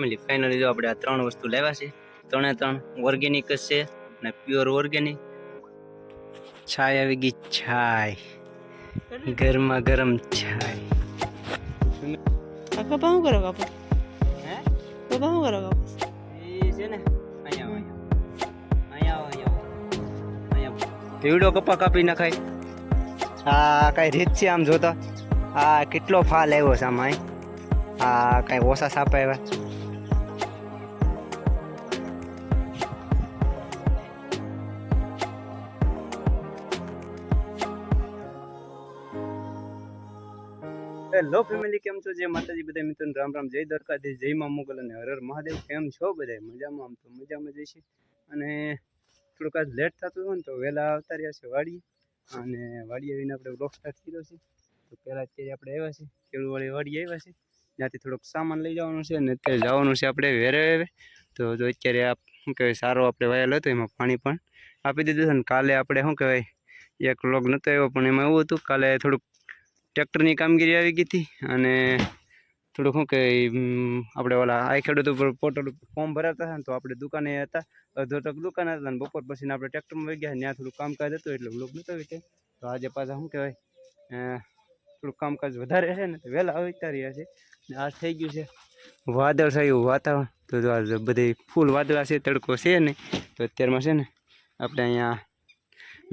Family finally જો આપણે આ ત્રણ વસ્તુ લાવ્યા છે ત્રણે ત્રણ ઓર્ગેનિક જ છે અને પ્યોર ઓર્ગેનિક છાય આવી ગઈ છાય. ગરમા ગરમ છાય. કપા શું કરો કાપો હે? કપા શું કરો કાપો એ છે ને અહીંયા અહીંયા અહીંયા. કેવડો કપા કાપી નખાય. આ કઈ રીત છે આમ જોતા. આ કેટલો ફાલ આવ્યો છે આમાં આ કઈ ઓછા સાપ આવ્યા. હેલો ફેમિલી કેમ છો? જય માતાજી બધા મિત્રોને રામ રામ, જય દ્વારકાધીશ, જય મા મોગલ અને હર હર મહાદેવ. કેમ છો બધા મજામાં? આમ તો મજામાં જઈશે અને થોડુંક આજ લેટ થતું હોય ને, તો વહેલા આવતા રહ્યા છે વાડીએ. અને વાડીએ આવીને આપણે બ્લોક સ્ટાર્ટ કર્યો છે. તો પહેલાં અત્યારે આપણે આવ્યા છે કેળુવાળી વાડી આવ્યા છે ત્યાંથી થોડોક સામાન લઈ જવાનું છે અને અત્યારે જવાનું છે આપણે વેરે વેરે. તો જો અત્યારે આ શું કહેવાય, સારો આપણે વાયલ હતો, એમાં પાણી પણ આપી દીધું છે. ને કાલે આપણે, શું કહેવાય, એક લોગ નહોતો આવ્યો, પણ એમાં એવું હતું કાલે થોડુંક ટ્રેક્ટરની કામગીરી આવી ગઈ હતી અને થોડુંક શું કે આપણે ઓલા આ ખેડૂત ઉપર પોર્ટલ ફોર્મ ભરાતા હતા ને તો આપણે દુકાને હતા, અડધો ટક દુકાન હતા અને બપોર પછી આપણે ટ્રેક્ટરમાં વહી ગયા ત્યાં થોડું કામકાજ હતું એટલે લોક નહોતો વિતે તો આજે પાછા શું કહેવાય થોડુંક કામકાજ વધારે છે ને તો વહેલા આવતા રહ્યા છે. ને આ થઈ ગયું છે વાદળ થયું વાતાવરણ. તો જો આ બધી ફૂલ વાદળા છે, તડકો છે ને, તો અત્યારમાં છે ને આપણે અહીંયા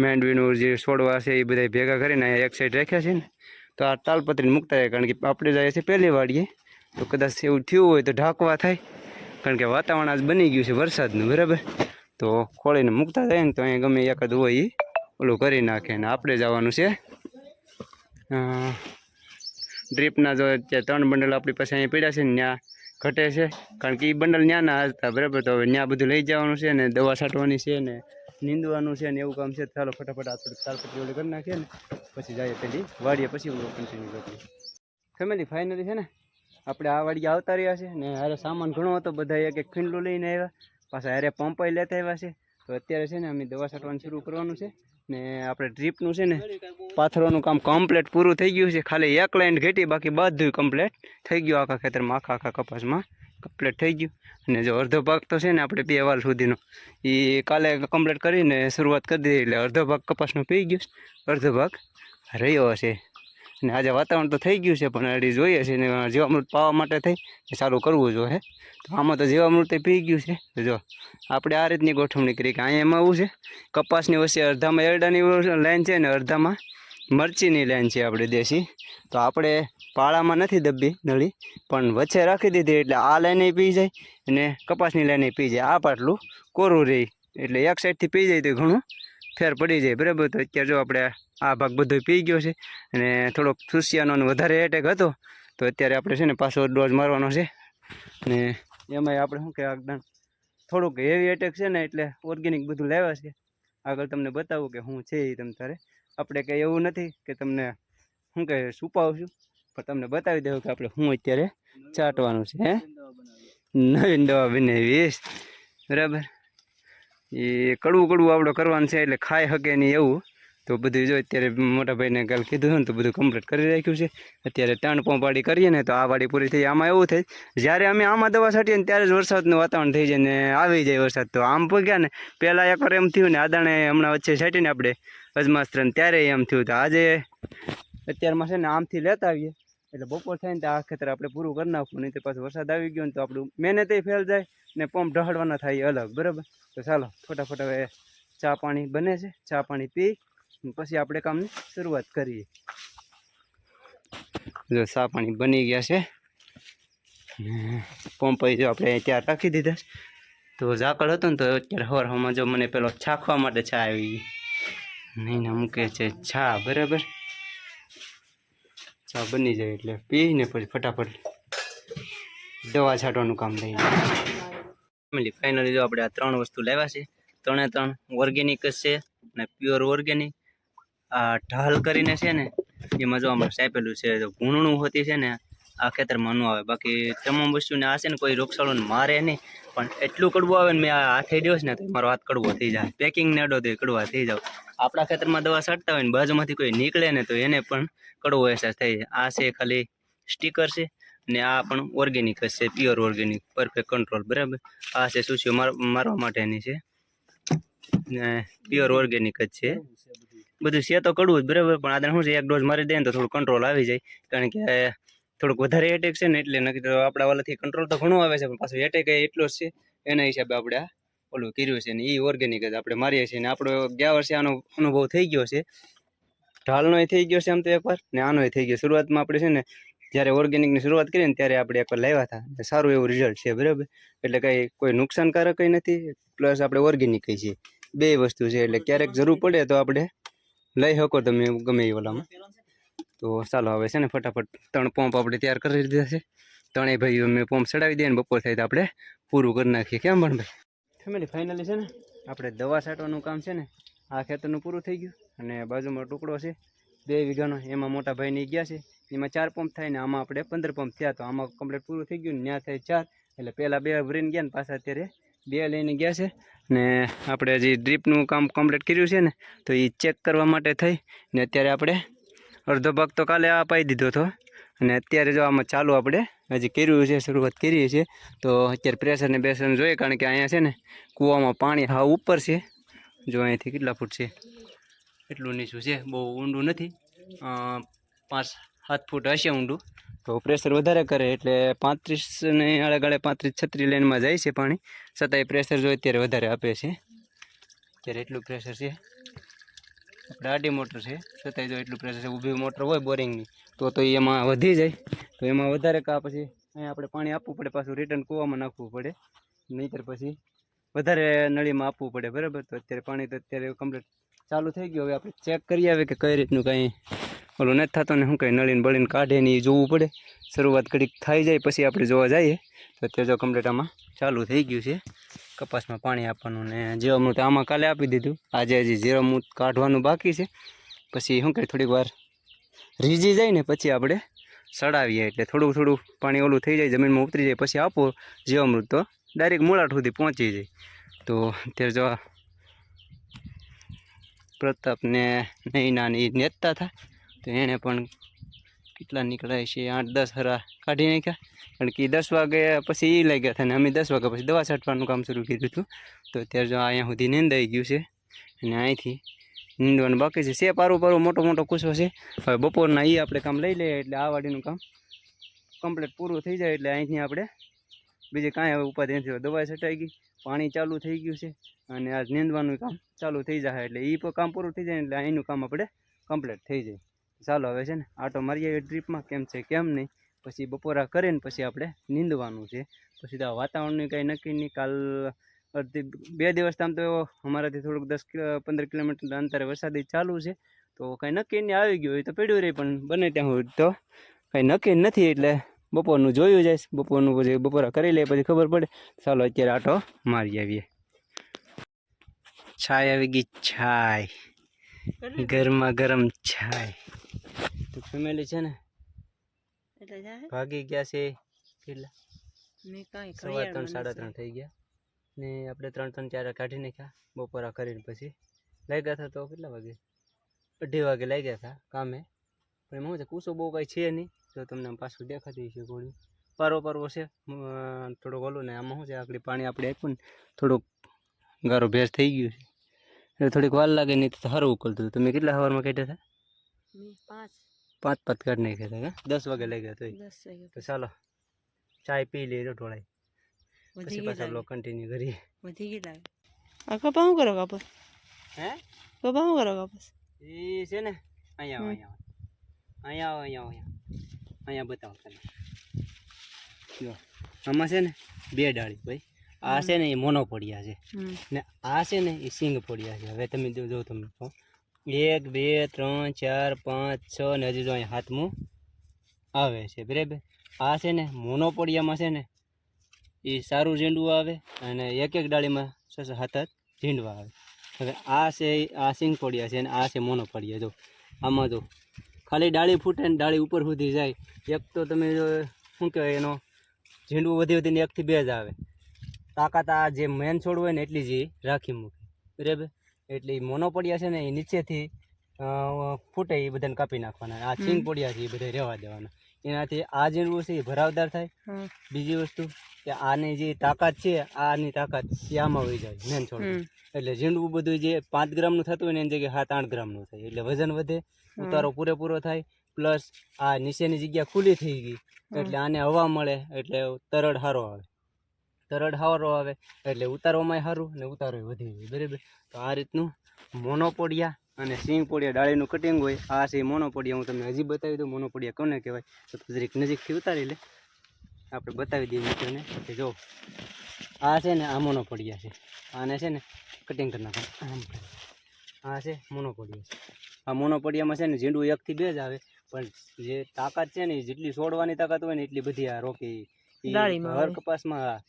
મેંડવીનું જે છોડવા છે એ બધા ભેગા કરીને અહીંયા એક સાઈડ રાખ્યા છે ને. તો આ તાલપત્રીને મૂકતા જાય, કારણ કે આપણે જાય છે પહેલી વાડીએ. તો કદાચ એવું થયું હોય તો ઢાંકવા થાય, કારણ કે વાતાવરણ આજ બની ગયું છે વરસાદનું, બરાબર? તો ખોળીને મૂકતા જાય ને તો અહીંયા ગમે એકાદ હોય એ ઓલું કરી નાખે ને આપણે જવાનું છે. ડ્રીપના જો ત્રણ બંડલ આપણી પાસે અહીંયા પડ્યા છે ને ત્યાં ઘટે છે, કારણ કે એ બંડલ ન્યાના હાજતા બરાબર? તો હવે ત્યાં બધું લઈ જવાનું છે ને દવા છાંટવાની છે ને નીંદવાનું છે ને એવું કામ છે. ચાલો ફટાફટ આ થોડીક તાલપત્રી ઓલી કરી નાખીએ ને. પછી જઈએ પેલી વાડીએ, પછી હું કન્ટિન્યુ કરીએ. ફેમિલી ફાઇનલી છે ને? આપણે આ વાડીએ આવતા રહ્યા છે ને હારે સામાન ઘણો હતો. બધા એક એક ખીંડલું લઈને આવ્યા. પાછા હારે પંપાઈ લેતા આવ્યા છે. તો અત્યારે છે ને અમે દવા છાંટવાનું શરૂ કરવાનું છે ને આપણે ડ્રીપનું છે ને પાથરવાનું કામ કમ્પ્લીટ પૂરું થઈ ગયું છે. ખાલી એક લાઈન ઘેટી, બાકી બધું કમ્પ્લીટ થઈ ગયું આખા ખેતરમાં, આખા આખા કપાસમાં. કમ્પ્લીટ થઈ ગયું. અને જો અડધો ભાગ તો છે ને આપણે બે વાર સુધીનો. એ કાલે કમ્પ્લીટ કરીને શરૂઆત કરી દીધી એટલે અડધો ભાગ કપાસનો પી ગયો અડધો ભાગ રહ્યો હશે અને આજે વાતાવરણ તો થઈ ગયું છે, પણ હજી જોઈએ છે ને જીવામૃત પાવા માટે થઈ એ સારું કરવું જોઈએ તો આમાં તો જીવામૃત પી ગયું છે. જો આપણે આ રીતની ગોઠવણી કરી કે અહીંયા એમાં એવું છે. કપાસની વચ્ચે અડધામાં એરડાની લાઈન છે ને અડધામાં મરચીની લાઈન છે આપણે દેશી. તો આપણે પાળામાં નથી દબ્બી નળી, પણ વચ્ચે રાખી દીધી એટલે આ લાઈને પી જાય અને કપાસની લાઈને પી જાય. આ પાટલું કોરું રહે એટલે એક સાઈડથી પી જાય તો ઘણું ફેર પડી જાય. બરાબર? તો અત્યારે જો આપણે આ ભાગ બધો પી ગયો છે અને થોડોક સુસિયાનો વધારે એટેક હતો, તો અત્યારે આપણે છે ને પાછો ડોઝ મારવાનો છે. ને એમાંય આપણે શું કે આગળ થોડુંક હેવી એટેક છે ને એટલે ઓર્ગેનિક બધું લાવ્યા છે. આગળ તમને બતાવું કે શું છે એ તમ તારે. આપણે કંઈ એવું નથી કે તમને શું કહે છુપાવશું. પણ તમને બતાવી દઉં કે આપણે શું અત્યારે ચાટવાનું છે હે? નવીન દવા બનાવી. બરાબર? એ કડવું કડવું આપણે કરવાનું છે એટલે ખાઈ શકે નહીં એવું. તો બધું જો અત્યારે મોટાભાઈને કાલે કાલ કીધું હતું ને તો બધું કમ્પ્લીટ કરી રાખ્યું છે. અત્યારે ત્રણ પોંપાડી કરીએ ને તો આ વાડી પૂરી થઈ આમાં એવું થાય જ્યારે અમે આમાં દવા છાંટીએ ને ત્યારે જ વરસાદનું વાતાવરણ થઈ જાય ને આવી જાય વરસાદ. તો આમ પગ્યા ને પહેલાં એકવાર એમ થયું ને આદાણે હમણાં વચ્ચે છાંટીને આપણે અજમાસ્ત્રને ત્યારે એમ થયું. તો આજે અત્યારમાં છે ને આમથી લેતા આવીએ. એટલે બપોર થાય ને તો આ ખેતર આપણે પૂરું કરી નાખવું નહીં તો પાછું વરસાદ આવી ગયો ને તો આપણું મહેનતે ફેલ જાય ને પંપ ઢહાડવાના થાય અલગ, બરાબર? તો ચાલો, ફટાફટ હવે ચા પાણી બને છે, ચા પાણી પી પછી આપણે કામની શરૂઆત કરીએ. જો ચા પાણી બની ગયા છે. પંપ જો આપણે ત્યાં રાખી દીધા તો ઝાકળ હતું ને તો અત્યારે હવાર હવામાં જો મને પેલો છાખવા માટે છા આવી ગઈ. નહીં મૂકે છે છા બરાબર? ચા બની જાય એટલે પીને પછી ફટાફટ દવા છાંટવાનું કામ થઈ જાય. ફાઇનલી જો આપણે આ ત્રણ વસ્તુ લાવ્યા છે, ત્રણે ત્રણ ઓર્ગેનિક જ છે અને પ્યોર ઓર્ગેનિક આ ઢાલ કરીને છે ને, એમાં જો આપણે સાપેલું છે, જો ભૂણું હોતી છે ને, આ ખેતરમાં ન આવે. બાકી તમામ વસ્તુને આ છે ને, કોઈ રોગચાળોને મારે નહીં, પણ એટલું કડવું આવે ને મેં આ હાથે દિવસ ને, તો મારો હાથ કડવો થઈ જાય. પેકિંગ ને અડો તો કડવા થઈ જાવ. આપણા ખેતરમાં દવા છાંટતા હોય ને બાજુમાંથી કોઈ નીકળે ને તો એને પણ કડવો અહેસાસ થાય આ છે ખાલી સ્ટીકર છે ને આ પણ ઓર્ગેનિક છે પ્યોર ઓર્ગેનિક પરફેક્ટ કંટ્રોલ બરાબર? આ છે સુસીઓ મારવા માટેની છે. ને પ્યોર ઓર્ગેનિક જ છે. બધું છે તો કડવું જ, બરાબર? પણ આદરણ શું છે, એક ડોઝ મારી દે ને તો થોડું કંટ્રોલ આવી જાય. કારણ કે થોડુંક વધારે એટેક છે ને એટલે નક્કી તો આપણા વાલાથી કંટ્રોલ તો ઘણું આવે છે, પણ પાછું એટેક એટલો જ છે, એના હિસાબે આપણે ઓલું કર્યું છે ને એ ઓર્ગેનિક જ આપણે મારીએ છીએ ને આપણો ગયા વર્ષે આનો અનુભવ થઈ ગયો છે. ઢાલનો થઈ ગયો છે આમ તો એકવાર ને આનોય થઈ ગયો. શરૂઆતમાં આપણે છે ને જ્યારે ઓર્ગેનિકની શરૂઆત કરીએ ને ત્યારે આપણે એકવાર લાવ્યા હતા. સારું એવું રિઝલ્ટ છે, બરાબર? એટલે કંઈ કોઈ નુકસાનકારક નથી પ્લસ આપણે ઓર્ગેનિક છીએ. બે વસ્તુ છે, એટલે ક્યારેક જરૂર પડે તો આપણે લઈ શકો તમે ગમે એ ઓલામાં. તો ચાલો હવે છે ને ફટાફટ ત્રણ પંપ આપણે તૈયાર કરી દીધા છે. ત્રણેય ભાઈઓ અમે પંપ ચડાવી દઈએ ને બપોર થાય તો આપણે પૂરું કરી નાખીએ. કેમ પણ ભાઈ? ફેમિલી ફાઇનલી છે ને, આપણે દવા છાંટવાનું કામ છે ને, આ ખેતરનું પૂરું થઈ ગયું અને બાજુમાં ટુકડો છે, બે વીઘાનો, એમાં મોટા ભાઈને ગયા છે, એમાં ચાર પંપ થાય ને આમાં આપણે પંદર પંપ થયા, તો આમાં કમ્પ્લીટ પૂરું થઈ ગયું ને થાય ચાર, એટલે પહેલાં બે ભરીને ગયા ને પાછા અત્યારે બે લઈને ગયા છે, ને આપણે હજી ડ્રીપનું કામ કમ્પ્લીટ કર્યું છે ને, તો એ ચેક કરવા માટે થઈ, ને અત્યારે આપણે અડધો ભાગ તો કાલે આ પાઈ દીધો હતો. અને અત્યારે જો આમાં ચાલુ આપણે હજી કર્યું છે, શરૂઆત કરીએ છીએ તો અત્યારે પ્રેશર બેસરને બેસર જોઈએ, કારણ કે અહીંયા છે ને કૂવામાં પાણી હા ઉપર છે. જો અહીંયાથી કેટલા ફૂટ છે? એટલું નીચું છે, બહુ ઊંડું નથી. પાંચ, સાત ફૂટ હશે ઊંડું. તો પ્રેશર વધારે કરે એટલે પાંત્રીસ ને આડે ગાળે પાંત્રીસ, છત્રીસ લાઇનમાં જાય છે પાણી. છતાંય પ્રેશર જો અત્યારે વધારે આપે છે. અત્યારે એટલું પ્રેશર છે. આપણે આડી મોટર છે, છતાંય જો એટલું પ્રેશર છે. ઊભી મોટર હોય બોરિંગની. તો તો એમાં વધી જાય. તો એમાં વધારે કા પછી અહીંયા આપણે પાણી આપવું પડે, પાછું રિટર્ન કૂવામાં નાખવું પડે. નહીંતર પછી વધારે નળીમાં આપવું પડે, બરાબર? તો અત્યારે પાણી તો અત્યારે કમ્પ્લીટ ચાલુ થઈ ગયું. હવે આપણે ચેક કરી આવે કે કઈ રીતનું કાંઈ ઓલું નથી થતું ને શું કંઈ નળીને બળીને કાઢે ને એ જોવું પડે. શરૂઆત ઘડીક થઈ જાય, પછી આપણે જોવા જઈએ. તો અત્યારે જો કમ્પ્લીટ આમાં ચાલુ થઈ ગયું છે. કપાસમાં પાણી આપવાનું ને જીવામૃત આમાં કાલે આપી દીધું. આજે હજી જીવામૃત કાઢવાનું બાકી છે. પછી શું કહે થોડીક વાર રીઝી જાય ને પછી આપણે સડાવીએ એટલે થોડું થોડું પાણી ઓલું થઈ જાય, જમીનમાં ઉતરી જાય, પછી આપો જીવામૃત તો ડાયરેક્ટ મૂળાટ સુધી પહોંચી જાય. તો અત્યારે જો પ્રતાપને નૈના ને એ નેતા હતા તો એણે પણ કેટલા નીકળાય છે, આઠ દસ હરા કાઢી નાખ્યા. કારણ કે દસ વાગે પછી એ લાગ્યા હતા ને અમે દસ વાગ્યા પછી દવા છાંટવાનું કામ શરૂ કર્યું હતું. તો અત્યારે જો અહીંયા સુધી નીંદાઈ ગયું છે અને અહીંથી નીંદવાનું બાકી છે સે પારું પારું મોટો મોટો કૂસો છે. હવે બપોરના એ આપણે કામ લઈ લઈએ એટલે આ વાડીનું કામ કમ્પ્લીટ પૂરું થઈ જાય એટલે અહીંથી આપણે બીજે કાંઈ હવે ઉપાધિ નથી. દવાઈ છટાઈ ગઈ, પાણી ચાલુ થઈ ગયું છે અને આ નીંદવાનું કામ ચાલુ થઈ જાય એટલે એ કામ પૂરું થઈ જાય એટલે અહીંનું કામ આપણે કમ્પ્લીટ થઈ જાય. ચાલો હવે છે ને, આટો મારી આવીએ ટ્રીપમાં, કેમ છે, કેમ નહીં? પછી બપોરા કરીને પછી આપણે નીંદવાનું છે. પછી તો વાતાવરણની કાંઈ નક્કી નહીં. કાલ અડધી બે દિવસ આમ તો અમારાથી થોડુંક દસ કિલો પંદર કિલોમીટર અંતરે વરસાદી ચાલુ છે. તો કંઈ નક્કી ને આવી ગયું હોય તો પડ્યું રહે પણ બને ત્યાં હોય તો કંઈ નક્કી નથી એટલે બપોરનું જોયું જાય બપોરનું પછી બપોરા કરી લે પછી ખબર પડે. ચાલો અત્યારે આટો મારી આવીએ. છાય આવી ગઈ છાય. ગરમા ગરમ છાય. તો ફેમિલી છે ને એટલે ભાગી ગયા છે કેટલા? સવા ત્રણ સાડા ત્રણ થઈ ગયા. ને આપણે ત્રણ ત્રણ ચાર કાઢી નાખ્યા બપોરા કરીને પછી. લાગ્યા હતા તો કેટલા વાગે? અઢી વાગે લાગ્યા હતા કામે. પણ એમાં છે કૂસો બહુ કાંઈ છે નહીં. તો તમને પાછું દેખાતી છે ગોળી પારો પારવો છે થોડોક ઓલું ને આમાં શું છે આકડી પાણી આપણે આપ્યું ને થોડુંક ગારો ભેજ થઈ ગયું છે. એટલે થોડીક વાર લાગે નહીં તો સારું ઉકલતું હતું. તમે કેટલા સવારમાં કાઢ્યા હતા પાંચ. પાંચ પાંચ કાઢી નાખ્યા હતા દસ વાગે લઈ ગયા તો તો ચાલો ચાય પી લઈએ ઢોળાય. વધી પછી પાછા બ્લોક કન્ટિન્યુ કરીએ. વધી ગઈ લાગે આ કપા શું કરો કાપસ હે? કપા શું કરો કાપસ એ છે ને અહીંયા આવો, અહીંયા આવો. અહીંયા આવો, અહીંયા અહીંયા અહીંયા બતાવો તમે જો આમાં છે ને બે ડાળી ભાઈ. આ છે ને એ મોનોપોડિયા છે. ને આ છે ને એ સિંગ પોડિયા છે. હવે તમે જો જો તમે કહો. એક બે ત્રણ ચાર પાંચ છ ને હજી જો અહીંયા હાથમું આવે છે. બરાબર? આ છે ને મોનોપોડિયામાં છે ને એ સારું ઝીંડવું આવે અને એક એક ડાળીમાં છ છ સાત સાત ઝીંડવા આવે. હવે આ છે આ સિંગ પોડિયા છે અને આ છે મોનોપોડિયા. જો આમાં જો ખાલી ડાળી ફૂટે ને ડાળી ઉપર સુધી જાય. એક તો તમે જો શું કહેવાય એનો ઝીંડવું વધી વધીને એકથી બે જ આવે. તાકાત આ જે મેન છોડ હોય ને એટલી જ રાખી મૂકે. બરાબર? એટલે એ પડ્યા છે ને એ નીચેથી ફૂટે એ બધાને કાપી નાખવાના. આ સિંગ પોડિયા છે એ બધા રહેવા દેવાના. એનાથી આ ઝીંડવું છે એ ભરાવદાર થાય. બીજી વસ્તુ કે આની જે તાકાત છે આની તાકાત એ આમાં હોય જાય મેન છોડ એટલે ઝીંડવું બધું જે પાંચ ગ્રામનું થતું હોય ને એની જગ્યાએ સાત આઠ ગ્રામનું થાય. એટલે વજન વધે ઉતારો પૂરેપૂરો થાય પ્લસ આ નીચેની જગ્યા ખુલ્લી થઈ ગઈ એટલે આને હવા મળે એટલે તરડ સારો આવે. તરડ સારો આવે એટલે ઉતારવામાં સારું ને ઉતારો વધી. જાય બરાબર? તો આ રીતનું મોનોપોડિયા અને સિંગ પોડિયા ડાળીનું કટિંગ હોય આ છે મોનોપોડિયા હું તમને હજી બતાવી દઉં મોનોપોડિયા કોને કહેવાય? તો જરીક નજીકથી ઉતારી લે. આપણે બતાવી દઈએ મિત્રોને કે જો આ છે ને આ મોનોપોડિયા છે. આને છે ને કટિંગ કરી નાખો આમ આ છે મોનોપોડિયા છે. આ મોનોપોડિયામાં છે ને ઝીંડું એકથી બે જ આવે પણ જે તાકાત છે ને જેટલી છોડવાની તાકાત હોય ને એટલી બધી આ રોકી. હર કપાસમાં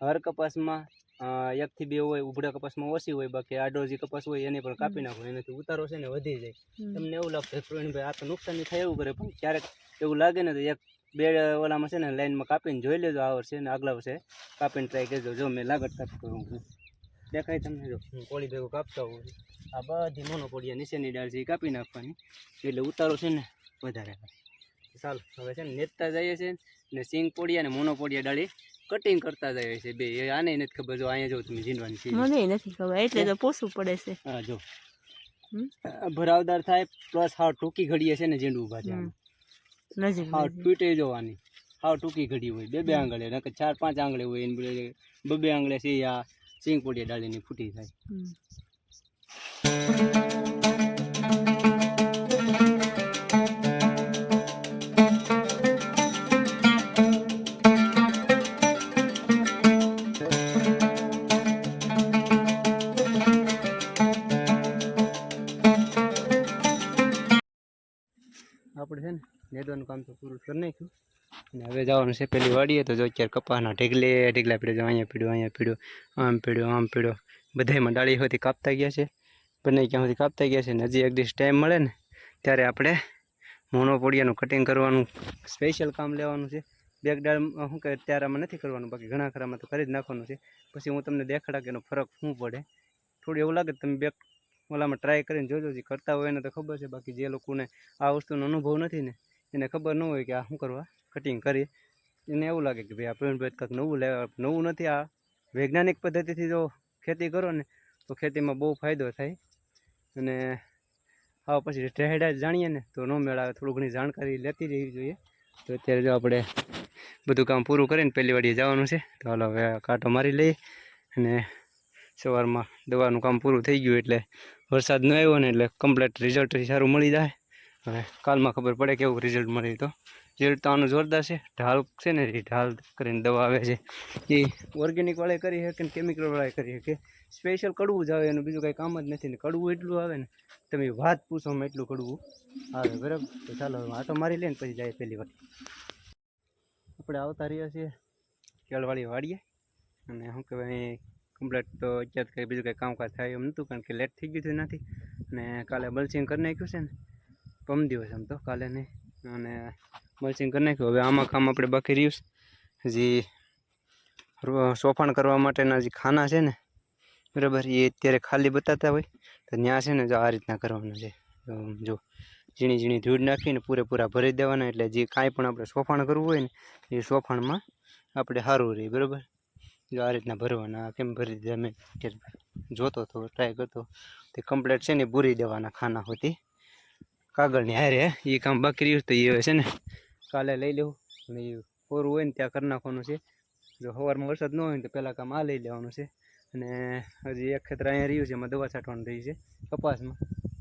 હર કપાસમાં એકથી બે હોય ઉભડા કપાસમાં ઓછી હોય બાકી આડો જે કપાસ હોય એને પણ કાપી નાખો એનાથી ઉતારો છે ને વધી જાય. તમને એવું લાગશે પ્રવીણભાઈ આ તો નુકસાન થાય એવું કરે પણ ક્યારેક એવું લાગે ને તો એક બે ઓલામાં છે ને લાઈનમાં કાપીને જોઈ લેજો આ વર્ષે ને આગલા વર્ષે કાપીને ટ્રાય કરજો જો મેં લાગત કાપ કરું દેખાય તમને જો હું કોળી ભેગું કાપતા હોઉં છું. આ બધી મોનો પોડિયા નીચેની ડાળ છે એ કાપી નાખવાની એટલે ઉતારો છે ને વધારે. સારું ચાલો હવે છે ને નેતતા જઈએ છે ને સિંગ પોડિયા ને મોનો પોડિયા ડાળી કટિંગ કરતા જઈએ છે બે એ આને નથી ખબર જો અહીંયા જો તમે ઝીંડવાની છે મને નથી ખબર એટલે તો પોસવું પડે છે હા જો હમ? આ ભરાવદાર થાય પ્લસ હાવ ટૂંકી ઘડીએ છે ને ઝીંડું ઊભા છે હમ. આમાં. નજીક હાવ નજીક. તૂટે જવાની હાવ ટૂંકી ઘડી હોય બે બે આંગળે નકર ચાર પાંચ આંગળે હોય એને બદલે બબે આંગળે છે ઈ આ સિંગ પોડિયા ડાળીની ફૂટી થાય નેદવાનું કામ તો પૂરું કરી નાખ્યું. અને હવે જવાનું છે પેલી વાડીએ, તો જો અત્યારે કપાસના ઢેગલે, ઢેગલા પીડ્યો અહીંયા પીડ્યો અહીંયા પીડ્યો, આમ પીડ્યો આમ પીડ્યો. બધાયમાં ડાળી હોતી કાપતા ગયા છે. બંને ક્યાં સુધી કાપતા ગયા છે ને હજી એક દિવસ ટાઈમ મળે ને, ત્યારે આપણે મોનોપોડિયાનું કટિંગ કરવાનું સ્પેશિયલ કામ લેવાનું છે. બેક ડાળ શું કહે ત્યારામાં નથી કરવાનું, બાકી ઘણા ખરામાં તો કરી જ નાખવાનું છે. પછી હું તમને દેખાડા કે એનો ફરક શું પડે. થોડું એવું લાગે તમે બેક ઓલામાં ટ્રાય કરીને જોજો, જે કરતા હોય એને તો ખબર છે. બાકી જે લોકોને આ વસ્તુનો અનુભવ નથી ને એને ખબર ન હોય કે આ શું કરવા? કટિંગ કરી એને એવું લાગે કે ભાઈ આ પ્રવીણભાઈ કંઈક નવું લેવા નવું નથી. આ વૈજ્ઞાનિક પદ્ધતિથી જો ખેતી કરો ને, તો ખેતીમાં બહુ ફાયદો થાય. અને હા પછી ટ્રેહેડા જાણીએ ને, તો ન મેળ આવે. થોડું ઘણી જાણકારી લેતી રહેવી જોઈએ. તો અત્યારે જો આપણે બધું કામ પૂરું કરીને પહેલી વાડીએ જવાનું છે. તો હાલો હવે કાંટો મારી લઈએ અને સવારમાં દવાનું કામ પૂરું થઈ ગયું એટલે વરસાદ ન આવ્યો ને એટલે કમ્પ્લીટ રિઝલ્ટ સારું મળી જાય. અને કાલમાં ખબર પડે કેવું રિઝલ્ટ મળે તો. રિઝલ્ટ તો આનું જોરદાર છે. ઢાલ છે ને એ ઢાલ કરીને દવા આવે છે. એ ઓર્ગેનિક વાળાએ કરી શકે ને કેમિકલ કરી શકે સ્પેશિયલ કડવું જ આવે એનું, બીજું કાંઈ કામ જ નથી ને કડવું એટલું આવે ને. તમે વાત પૂછો પૂછોમાં એટલું કડવું. આવે બરાબર? તો ચાલો હવે આટો મારી લઈને પછી જાય પહેલી વાર આપણે આવતા રહ્યા છીએ કેળવાળી વાડીએ. અને શું કહેવાય કમ્પ્લેટ તો અત્યારે કંઈ બીજું કંઈ કામકાજ થાય એમ નહોતું, કારણ કે લેટ થઈ ગયું હતું એનાથી. અને કાલે બલસિંગ કરી નાખ્યું છે ને. પમ દિવસ આમ તો કાલે નહીં. અને બલસિંગ કરી નાખ્યું. હવે આમાં કામ આપણે બાકી રહ્યું જે સોફાણ કરવા માટેના જે ખાના છે ને, બરાબર? એ અત્યારે ખાલી બતાતા હોય. તો ત્યાં છે ને જો આ રીતના કરવાનું છે. જો ઝીણી ઝીણી ધૂળ નાખીને પૂરેપૂરા ભરી દેવાના. એટલે જે કાંઈ પણ આપણે સોફાણ કરવું હોય ને, એ સોફાણમાં આપણે સારું રહે, બરાબર? જો આ રીતના ભરવાના. કેમ ભરી દીધા મેં જોતો હતો ટ્રાય કરતો તે કમ્પ્લેટ છે ને ભૂરી દેવાના ખાના હોતી. કાગળની હારે એ કામ બાકી રહ્યું તો એ છે ને કાલે લઈ લેવું. અને એ કોરું હોય ને ત્યાં કરી નાખવાનું છે. જો સવારમાં વરસાદ ન હોય ને તો પહેલાં કામ આ લઈ લેવાનું છે. અને હજી એક ખેતર અહીંયા રહ્યું છે, એમાં દવા છાંટવાનું રહી છે, કપાસમાં.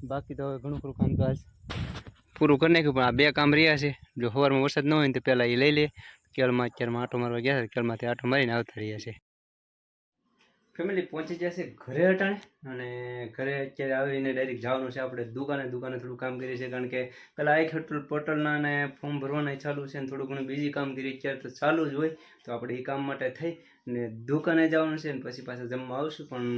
બાકી તો હવે ઘણું ખરું કામ તો પૂરું કરી નાખ્યું, પણ આ બે કામ રહ્યા છે. જો સવારમાં વરસાદ ન હોય તો પહેલાં એ લઈ લે. કેળમાં, અત્યારમાં આટો મારવા ગયા છે કેળમાંથી આટો મારીને આવતા રહ્યા છે. ફેમિલી પહોંચી જશે ઘરે અટાણે અને ઘરે અત્યારે આવીને ડાયરેક્ટ જવાનું છે. આપણે દુકાને દુકાને થોડું કામ કરીએ છીએ કારણ કે પહેલાં એક ખેડૂત પોર્ટલના અને ફોર્મ ભરવાના ચાલુ છે અને થોડું ઘણું બીજી કામ કરીએ અત્યારે તો ચાલુ જ હોય. તો આપણે એ કામ માટે થઈ ને દુકાને જવાનું છે ને પછી પાછા જમવા આવશું. પણ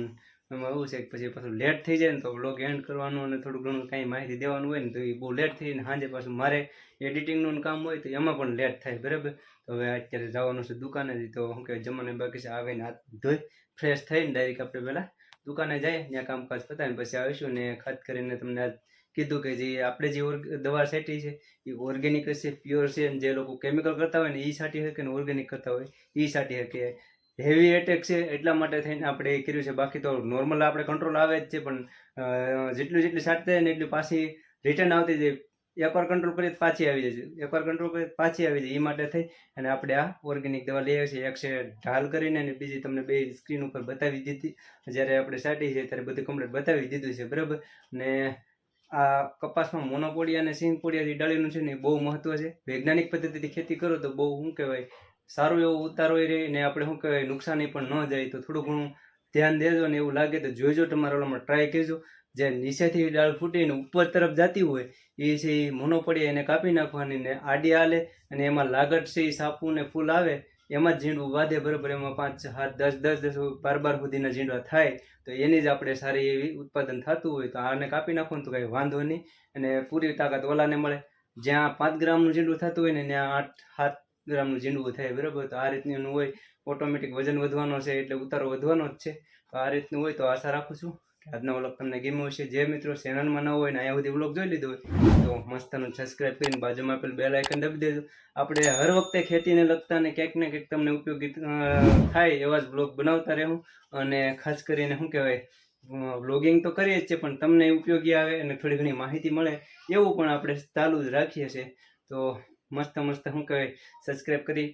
એમાં એવું છે કે પછી પાછું લેટ થઈ જાય ને તો બ્લોગ એન્ડ કરવાનું અને થોડું ઘણું કાંઈ માહિતી દેવાનું હોય ને તો એ બહુ લેટ થઈ જાય સાંજે પાછું મારે એડિટિંગનું કામ હોય તો એમાં પણ લેટ થાય. બરાબર? હવે અત્યારે જવાનું છે દુકાને તો શું કહેવાય? જમવાને બાકી છે. આવીને હાથ ધોઈ ફ્રેશ થઈને ડાયરેક્ટ આપણે પહેલાં દુકાને જાય ત્યાં કામકાજ પતાવીને પછી આવીશું ને ખાસ કરીને તમને આજ કીધું કે જે આપણે જે દવા છાંટી છે, એ ઓર્ગેનિક હશે પ્યોર છે અને જે લોકો કેમિકલ કરતા હોય ને એ છાંટી શકે ને ઓર્ગેનિક કરતા હોય એ છાંટી શકે હેવી એટેક છે, એટલા માટે થઈને આપણે એ કર્યું છે. બાકી તો નોર્મલ આપણે કંટ્રોલ આવે જ છે, પણ જેટલું જેટલું છાંટતા હોય ને, એટલું પાછી રિટર્ન આવતી જાય. એકવાર કંટ્રોલ કરીએ પાછી આવી જશે. એકવાર કંટ્રોલ કરીએ પાછી આવી જાય એ માટે થઈ અને આપણે આ ઓર્ગેનિક દવા લઈ આવીએ એક છે ઢાલ કરીને અને બીજી તમને બે સ્ક્રીન ઉપર બતાવી દીધી. જ્યારે આપણે સાટી છે ત્યારે બધું કમ્પ્લીટ બતાવી દીધું છે. બરાબર? ને આ કપાસમાં મોનોપોડિયા અને સિંગપોડિયા જે ડાળીનું છે ને એ બહુ મહત્વ છે. વૈજ્ઞાનિક પદ્ધતિથી ખેતી કરો તો બહુ શું કહેવાય, સારું એવો ઉતારો રહે ને આપણે શું કહેવાય, નુકસાની પણ ન જાય. તો થોડું ઘણું ધ્યાન દેજો ને એવું લાગે તો જોઈજો. તમારા ઓલામાં ટ્રાય કરજો. જે નીચેથી ડાળ ફૂટીને ઉપર તરફ જતી હોય, એ છે એ મોનોપડી એને કાપી નાખવાની ને આડી આલે અને એમાં લાગટ છે એ સાપુ ને ફૂલ આવે, એમાં જ ઝીંડું વાદે બરાબર એમાં પાંચ, સાત, દસ દસ દસ બાર બાર સુધીના ઝીંડવા થાય, તો એની જ આપણે સારી એવી ઉત્પાદન થતું હોય, તો આને કાપી નાખો તો કાંઈ વાંધો નહીં અને પૂરી તાકાત ઓલાને મળે. જ્યાં પાંચ ગ્રામનું ઝીંડું થતું હોય ને ત્યાં આઠ, સાત ગ્રામનું ઝીંડવું થાય બરાબર, તો આ રીતનું હોય. ઓટોમેટિક વજન વધવાનો છે એટલે ઉતારો વધવાનો જ છે. તો આ રીતનું હોય તો આશા રાખું છું. આજનો વ્લોગ તમને ગમ્યો હશે. જે મિત્રો ચેનલમાં ન હોય ને, અહીંયા સુધી વ્લોગ જોઈ લીધો હોય, તો મસ્તનું સબસ્ક્રાઈબ કરીને બાજુમાં આપેલ બેલ આઇકન દબી દેજો. આપણે હર વખતે ખેતીને લગતા ને ક્યાંક ને ક્યાંક તમને ઉપયોગી થાય એવા જ બ્લોગ બનાવતા રહેવું અને ખાસ કરીને શું કહેવાય વ્લોગિંગ તો કરીએ જ છે પણ તમને ઉપયોગી આવે અને થોડી ઘણી માહિતી મળે, એવું પણ આપણે ચાલુ જ રાખીએ છીએ. તો મસ્ત મસ્ત શું કહેવાય સબસ્ક્રાઈબ કરી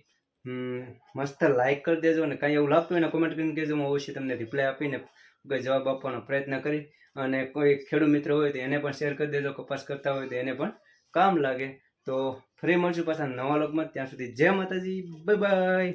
મસ્ત લાઇક કરી દેજો અને કાંઈ એવું લાગતું હોય ને કોમેન્ટ કરીને કહેજો, હું અવશ્ય તમને રિપ્લાય આપીને જવાબ આપવાનો પ્રયત્ન કરી અને કોઈ ખેડૂત મિત્ર હોય તો એને પણ શેર કરી દેજો, કપાસ કરતા હોય તો એને પણ કામ લાગે. તો ફરી મળશું પાછા નવા લોકમાં ત્યાં સુધી જય માતાજી બાય બાય